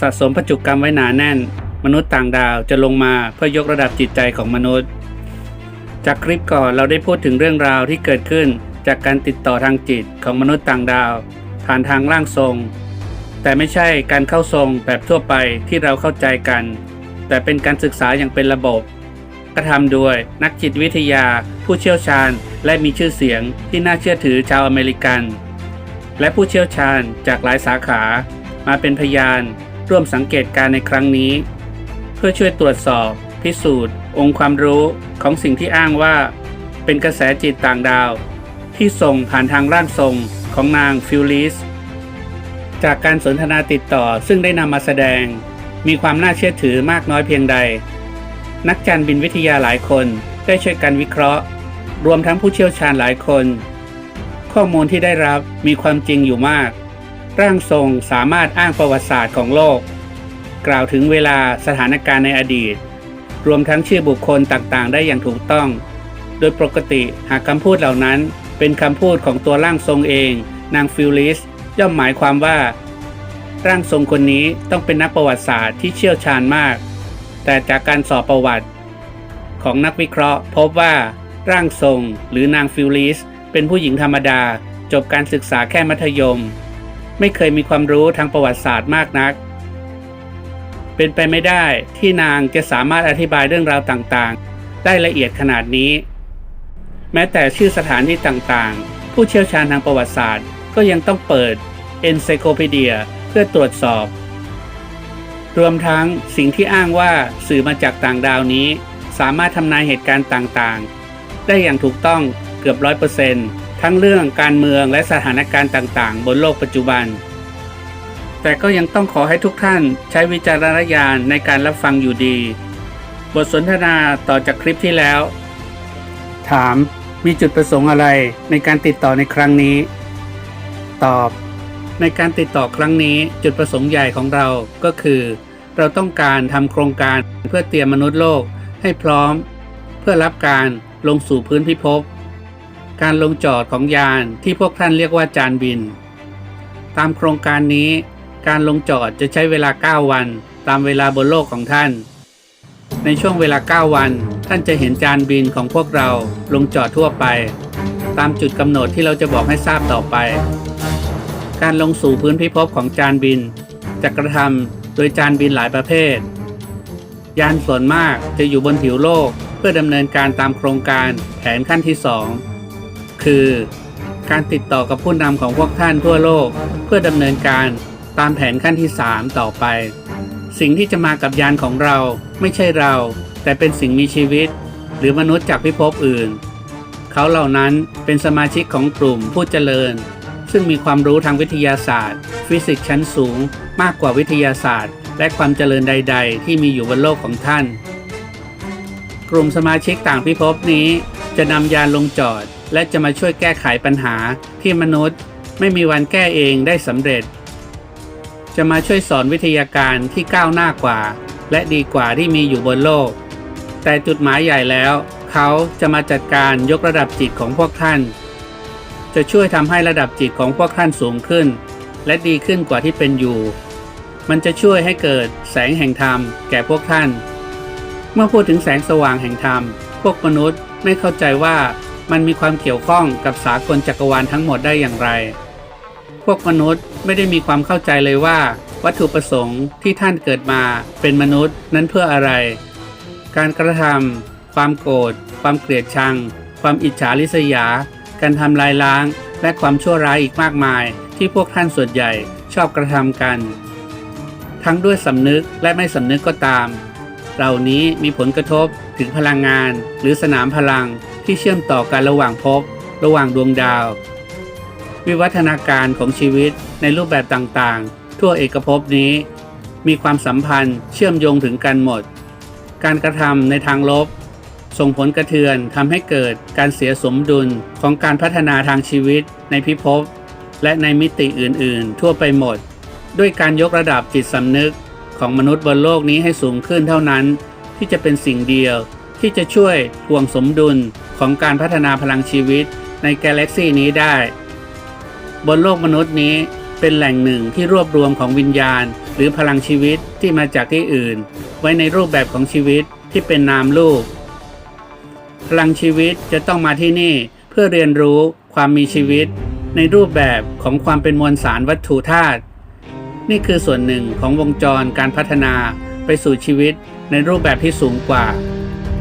สะสมพัจุกรรมไว้หนาแน่น มนุษย์ต่างดาวจะลงมาเพื่อยกระดับจิตใจของมนุษย์ จากคลิปก่อนเราได้พูดถึงเรื่องราวที่เกิดขึ้น จากการติดต่อทางจิตของมนุษย์ต่างดาว ผ่านทางร่างทรง แต่ไม่ใช่การเข้าทรงแบบทั่วไปที่เราเข้าใจกัน แต่เป็นการศึกษาอย่างเป็นระบบ กระทำโดยนักจิตวิทยา ผู้เชี่ยวชาญ และมีชื่อเสียงที่น่าเชื่อถือชาวอเมริกัน และผู้เชี่ยวชาญจากหลายสาขามาเป็นพยาน ร่วมสังเกตการในครั้งนี้ เพื่อช่วยตรวจสอบ พิสูจน์ องค์ความรู้ของสิ่งที่อ้างว่า เป็นกระแสจิตต่างดาว ที่ส่งผ่านทางร่างทรงของนางฟิลลิสจากการสนทนาติดต่อซึ่งได้นำมาแสดง มีความน่าเชื่อถือมากน้อยเพียงใด นักจานบินวิทยาหลายคนได้ช่วยกันวิเคราะห์ รวมทั้งผู้เชี่ยวชาญหลายคน ข้อมูลที่ได้รับมีความจริงอยู่มาก ร่างทรงสามารถอ้างประวัติศาสตร์ของโลก กล่าวถึงเวลาสถานการณ์ในอดีต รวมทั้งชื่อบุคคลต่างๆ ได้อย่างถูกต้อง โดยปกติหากคำพูดเหล่านั้นเป็นคำพูดของตัวร่างทรงเอง นางฟิลลิสย่อมหมายความว่า ร่างทรงคนนี้ต้องเป็นนักประวัติศาสตร์ที่เชี่ยวชาญมาก แต่จากการสอบประวัติ ของนักวิเคราะห์พบว่า ร่างทรงหรือนางฟิลลิสเป็นผู้หญิงธรรมดา จบการศึกษาแค่มัธยม ไม่เคยมีความรู้ทางประวัติศาสตร์มากนัก เป็นไปไม่ได้ที่นางจะสามารถอธิบายเรื่องราวต่างๆ ได้ละเอียดขนาดนี้ แม้แต่ชื่อสถานที่ต่างๆ ผู้เชี่ยวชาญทางประวัติศาสตร์ ก็ยังต้องเปิด Encyclopedia เพื่อตรวจสอบ รวมทั้งสิ่งที่อ้างว่าสื่อมาจากต่างดาวนี้ สามารถทำนายเหตุการณ์ต่างๆ ได้อย่างถูกต้องเกือบร้อยเปอร์เซนต์ ทั้งเรื่องการเมืองและสถานการณ์ต่างๆ บนโลกปัจจุบัน แต่ก็ยังต้องขอให้ทุกท่านใช้วิจารณญาณในการรับฟังอยู่ดี บทสนทนาต่อจากคลิปที่แล้ว ถามมีจุดประสงค์อะไรในการติดต่อในครั้งนี้ ตอบ ในการติดต่อครั้งนี้จุดประสงค์ใหญ่ของเราก็คือ เราต้องการทำโครงการเพื่อเตรียมมนุษย์โลกให้พร้อม เพื่อรับการลงสู่พื้นพิภพ การลงจอดของยานที่พวกท่านเรียกว่าจานบิน ตามโครงการนี้การลงจอดจะใช้เวลา 9 วัน ตามเวลาบนโลกของท่าน ในช่วงเวลา 9 วัน ท่านจะเห็นจานบินของพวกเราลงจอดทั่วไป ตามจุดกำหนดที่เราจะบอกให้ทราบต่อไป การลงสู่พื้นพิภพของจานบิน จะกระทำโดยจานบินหลายประเภท ยานส่วนมากจะอยู่บนผิวโลกเพื่อดำเนินการตามโครงการแผนขั้นที่ 2 คือ การติดต่อกับผู้นำของพวกท่านทั่วโลก เพื่อดำเนินการตามแผนขั้นที่ 3 ต่อไป สิ่งที่จะมากับยานของเราไม่ใช่เรา แต่เป็นสิ่งมีชีวิต หรือมนุษย์จากพิภพอื่น เขาเหล่านั้นเป็นสมาชิกของกลุ่มผู้เจริญ ซึ่งมีความรู้ทางวิทยาศาสตร์ ฟิสิกส์ชั้นสูง มากกว่าวิทยาศาสตร์ และความเจริญใด ๆ ที่มีอยู่บนโลกของท่าน กลุ่มสมาชิกต่างพิภพนี้ จะนำยานลงจอด และจะมาช่วยแก้ไขปัญหาที่มนุษย์ไม่มีวันแก้เองได้สำเร็จ จะมาช่วยสอนวิทยาการที่ก้าวหน้ากว่า และดีกว่าที่มีอยู่บนโลก แต่จุดหมายใหญ่แล้ว เขาจะมาจัดการยกระดับจิตของพวกท่าน จะช่วยทำให้ระดับจิตของพวกท่านสูงขึ้น และดีขึ้นกว่าที่เป็นอยู่ มันจะช่วยให้เกิดแสงแห่งธรรมแก่พวกท่าน เมื่อพูดถึงแสงสว่างแห่งธรรม พวกมนุษย์ ไม่เข้าใจว่ามันมีความเกี่ยวข้องกับสากลจักรวาลทั้งหมดได้อย่างไร พวกมนุษย์ไม่ได้มีความเข้าใจเลยว่า วัตถุประสงค์ที่ท่านเกิดมาเป็นมนุษย์นั้นเพื่ออะไร การกระทำความโกรธ ความเกลียดชัง ความอิจฉาริษยา การทำลายล้าง และความชั่วร้ายอีกมากมาย ที่พวกท่านส่วนใหญ่ชอบกระทำกัน ทั้งด้วยสำนึกและไม่สำนึกก็ตาม เหล่านี้มีผลกระทบถึงพลังงาน หรือสนามพลังที่เชื่อมต่อกันระหว่างภพระหว่างดวงดาว วิวัฒนาการของชีวิตในรูปแบบต่างๆ ทั่วเอกภพนี้ มีความสัมพันธ์เชื่อมโยงถึงกันหมด การกระทำในทางลบ ส่งผลกระเทือนทำให้เกิดการเสียสมดุลของการพัฒนาทางชีวิตในพิภพและในมิติอื่นๆ ทั่วไปหมด ด้วยการยกระดับจิตสำนึก ของมนุษย์บนโลกนี้ให้สูงขึ้นเท่านั้น ที่จะเป็นสิ่งเดียว ที่จะช่วยทวงสมดุลของการพัฒนาพลังชีวิตในกาแล็กซีนี้ได้ บนโลกมนุษย์นี้เป็นแหล่งหนึ่งที่รวบรวมของวิญญาณ หรือพลังชีวิตที่มาจากที่อื่น ไว้ในรูปแบบของชีวิตที่เป็นนามรูปพลังชีวิตจะต้องมาที่นี่เพื่อเรียนรู้ความมีชีวิต ในรูปแบบของความเป็นมวลสารวัตถุธาตุ นี่คือส่วนหนึ่งของวงจรการพัฒนาไปสู่ชีวิตในรูปแบบที่สูงกว่า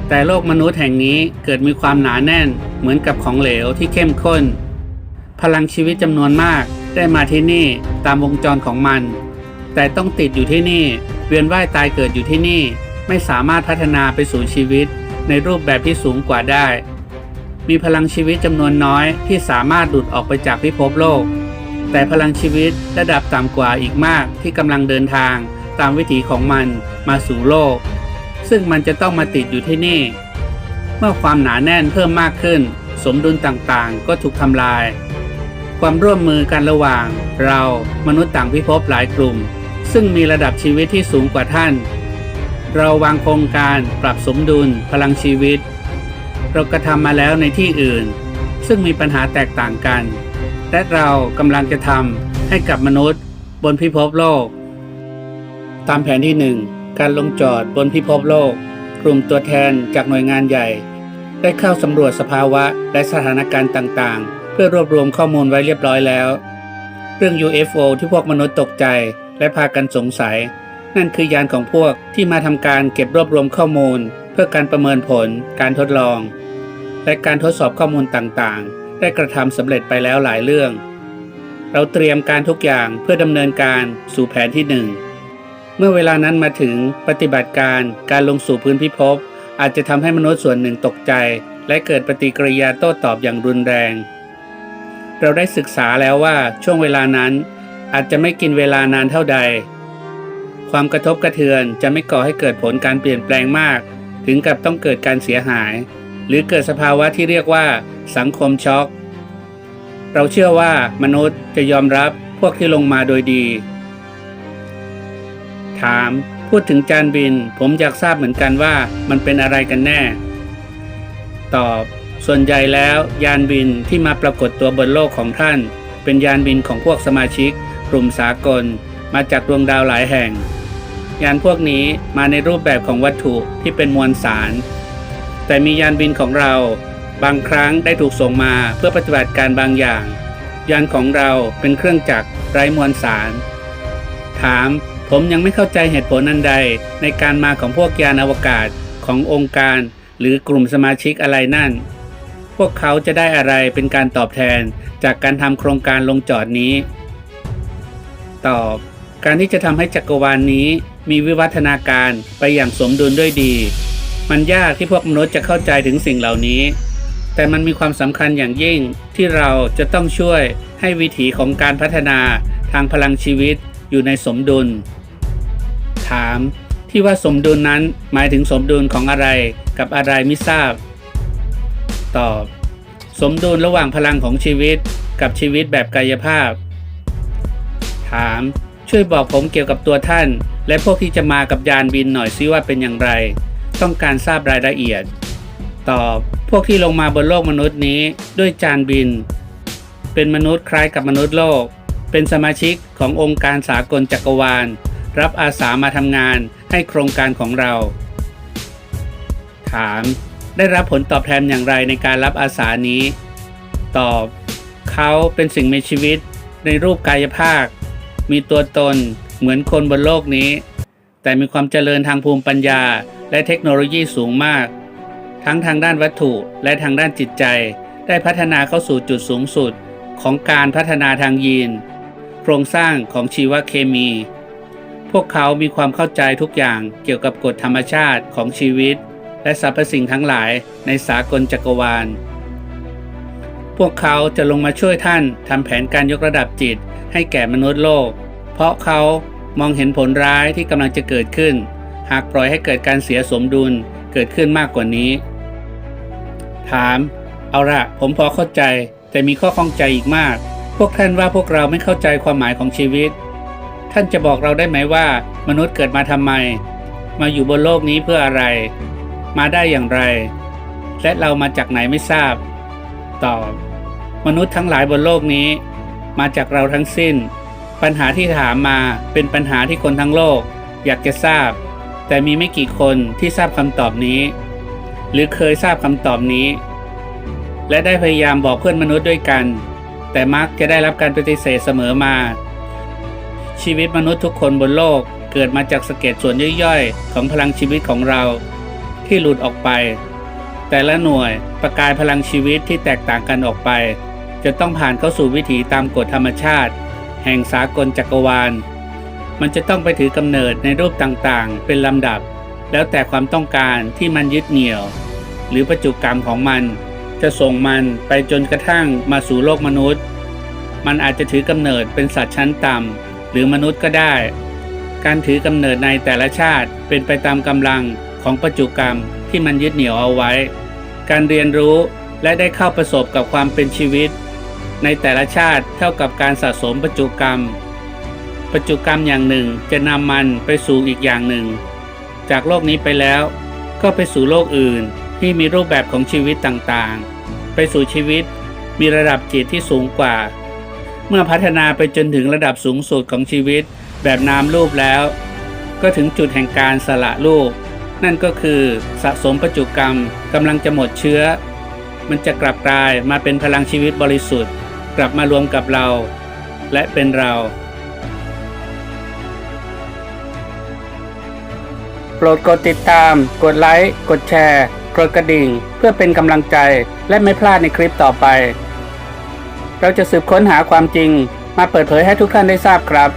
แต่โลกมนุษย์แห่งนี้เกิดมีความหนาแน่นเหมือนกับของเหลวที่เข้มข้น พลังชีวิตจำนวนมากได้มาที่นี่ตามวงจรของมัน แต่ต้องติดอยู่ที่นี่ เวียนว่ายตายเกิดอยู่ที่นี่ ไม่สามารถพัฒนาไปสู่ชีวิตในรูปแบบที่สูงกว่าได้ มีพลังชีวิตจำนวนน้อยที่สามารถหลุดออกไปจากพิภพโลก แต่พลังชีวิตระดับต่ำกว่าอีกมากที่กำลังเดินทางตามวิถีของมันมาสู่โลก ซึ่งมันจะต้องมาติดอยู่ที่นี่ เมื่อความหนาแน่นเพิ่มมากขึ้น สมดุลต่างๆ ก็ถูกทำลาย ความร่วมมือกันระหว่าง เรามนุษย์ต่างพิภพหลายกลุ่ม ซึ่งมีระดับชีวิตที่สูงกว่าท่าน เราวางโครงการปรับสมดุลพลังชีวิต เรากระทำมาแล้วในที่อื่น ซึ่งมีปัญหาแตกต่างกัน และเรากำลังจะทำให้กับมนุษย์บนพิภพโลก ตามแผนที่หนึ่งการลงจอดบนพิภพโลก กลุ่มตัวแทนจากหน่วยงานใหญ่ ได้เข้าสำรวจสภาวะและสถานการณ์ต่างๆ เพื่อรวบรวมข้อมูลไว้เรียบร้อยแล้ว เรื่อง UFO ที่พวกมนุษย์ตกใจและพากันสงสัย นั่นคือยานของพวกที่มาทำการเก็บรวบรวมข้อมูล เพื่อการประเมินผล การทดลอง และการทดสอบข้อมูลต่างๆ ได้กระทำสำเร็จไปแล้วหลายเรื่อง เราเตรียมการทุกอย่างเพื่อดำเนินการสู่แผนที่หนึ่งเมื่อเวลานั้นมาถึงปฏิบัติการการลงสู่พื้นพิภพอาจจะทำให้มนุษย์ส่วนหนึ่งตกใจ และเกิดปฏิกิริยาโต้ตอบอย่างรุนแรง เราได้ศึกษาแล้วว่าช่วงเวลานั้น อาจจะไม่กินเวลานานเท่าใด ความกระทบกระเทือนจะไม่ก่อให้เกิดผลการเปลี่ยนแปลงมาก ถึงกับต้องเกิดการเสียหาย หรือเกิดสภาวะที่เรียกว่า สังคมช็อก เราเชื่อว่ามนุษย์จะยอมรับพวกที่ลงมาโดยดี ถาม พูดถึงจานบิน ผมอยากทราบเหมือนกันว่ามันเป็นอะไรกันแน่ ตอบ ส่วนใหญ่แล้ว ยานบินที่มาปรากฏตัวบนโลกของท่าน เป็นยานบินของพวกสมาชิก กลุ่มสากล มาจากดวงดาวหลายแห่ง ยานพวกนี้มาในรูปแบบของวัตถุที่เป็นมวลสาร แต่มียานบินของเรา บางครั้งได้ถูกส่งมาเพื่อปฏิบัติการบางอย่าง ยานของเราเป็นเครื่องจักรไร้มวลสาร ถาม ผมยังไม่เข้าใจเหตุผลอันใดในการมาของพวกยานอวกาศขององค์การ หรือกลุ่มสมาชิกอะไรนั่น พวกเขาจะได้อะไรเป็นการตอบแทนจากการทำโครงการลงจอดนี้ ตอบ การที่จะทำให้จักรวาลนนี้มีวิวัฒนาการไปอย่างสมดุลด้วยดี มันยากที่พวกมนุษย์จะเข้าใจถึงสิ่งเหล่านี้ แต่มันมีความสำคัญอย่างยิ่งที่เราจะต้องช่วยให้วิถีของการพัฒนาทางพลังชีวิตอยู่ในสมดุล ถาม ที่ว่าสมดุลนั้นหมายถึงสมดุลของอะไรกับอะไรไม่ทราบ ตอบ สมดุลระหว่างพลังของชีวิตกับชีวิตแบบกายภาพ ถาม ช่วยบอกผมเกี่ยวกับตัวท่าน และพวกที่จะมากับยานบินหน่อยซิว่าเป็นอย่างไร ต้องการทราบรายละเอียด ตอบ พวกที่ลงมาบนโลกมนุษย์นี้ด้วยจานบิน เป็นมนุษย์คล้ายกับมนุษย์โลก เป็นสมาชิกขององค์การสากลจักรวาล รับอาสามาทำงานให้โครงการของเรา ถาม ได้รับผลตอบแทนอย่างไรในการรับอาสานี้ ตอบ เขาเป็นสิ่งมีชีวิตในรูปกายภาค มีตัวตนเหมือนคนบนโลกนี้ แต่มีความเจริญทางภูมิปัญญา และเทคโนโลยีสูงมาก ทั้งทางด้านวัตถุและทางด้านจิตใจ ได้พัฒนาเข้าสู่จุดสูงสุดของการพัฒนาทางยีน โครงสร้างของชีวเคมี พวกเขามีความเข้าใจทุกอย่างเกี่ยวกับกฎธรรมชาติของชีวิต และสรรพสิ่งทั้งหลายในสากลจักรวาล พวกเขาจะลงมาช่วยท่านทำแผนการยกระดับจิตให้แก่มนุษย์โลก เพราะเขา มองเห็นผลร้ายที่กำลังจะเกิดขึ้น หากปล่อยให้เกิดการเสียสมดุลเกิดขึ้นมากกว่านี้ ถาม เอาละผมพอเข้าใจ แต่มีข้อข้องใจอีกมาก พวกท่านว่าพวกเราไม่เข้าใจความหมายของชีวิต ท่านจะบอกเราได้ไหมว่า มนุษย์เกิดมาทำไม มาอยู่บนโลกนี้เพื่ออะไร มาได้อย่างไร และเรามาจากไหนไม่ทราบ ตอบ มนุษย์ทั้งหลายบนโลกนี้ มาจากเราทั้งสิ้น ปัญหาที่ถามมาเป็นปัญหาที่คนทั้งโลก อยากจะทราบ แต่มีไม่กี่คนที่ทราบคำตอบนี้ หรือเคยทราบคำตอบนี้ และได้พยายามบอกเพื่อนมนุษย์ด้วยกัน แต่มักจะได้รับการปฏิเสธเสมอมา ชีวิตมนุษย์ทุกคนบนโลกเกิดมาจากสเก็ดส่วนย่อยๆ ของพลังชีวิตของเรา ที่หลุดออกไป แต่ละหน่วยประกายพลังชีวิตที่แตกต่างกันออกไป จะต้องผ่านเข้าสู่วิถีตามกฎธรรมชาติ แห่งสากลจักรวาล มันจะต้องไปถือกำเนิดในรูปต่างๆ เป็นลำดับ แล้วแต่ความต้องการที่มันยึดเหนี่ยว หรือประจุกรรมของมัน จะส่งมันไปจนกระทั่งมาสู่โลกมนุษย์ มันอาจจะถือกำเนิดเป็นสัตว์ชั้นต่ำหรือมนุษย์ก็ได้ การถือกำเนิดในแต่ละชาติเป็นไปตามกำลังของประจุกรรมที่มันยึดเหนี่ยวเอาไว้ การเรียนรู้และได้เข้าประสบกับความเป็นชีวิต ในแต่ละชาติเท่ากับการสะสมประจุกรรมประจุกรรมอย่างหนึ่งจะนำมันไปสู่อีกอย่างหนึ่ง จากโลกนี้ไปแล้วก็ไปสู่โลกอื่นที่มีรูปแบบของชีวิตต่างๆ ไปสู่ชีวิตมีระดับจิตที่สูงกว่า เมื่อพัฒนาไปจนถึงระดับสูงสุดของชีวิตแบบนามรูปแล้ว ก็ถึงจุดแห่งการสละรูป นั่นก็คือสะสมประจุกรรมกำลังจะหมดเชื้อ มันจะกลับกลายมาเป็นพลังชีวิตบริสุทธิ์ กลับมารวมกับเรา และเป็นเรา โปรดกดติดตาม กดไลค์ กดแชร์ กดกระดิ่ง เพื่อเป็นกำลังใจและไม่พลาดในคลิปต่อไป เราจะสืบค้นหาความจริง มาเปิดเผยให้ทุกท่านได้ทราบครับ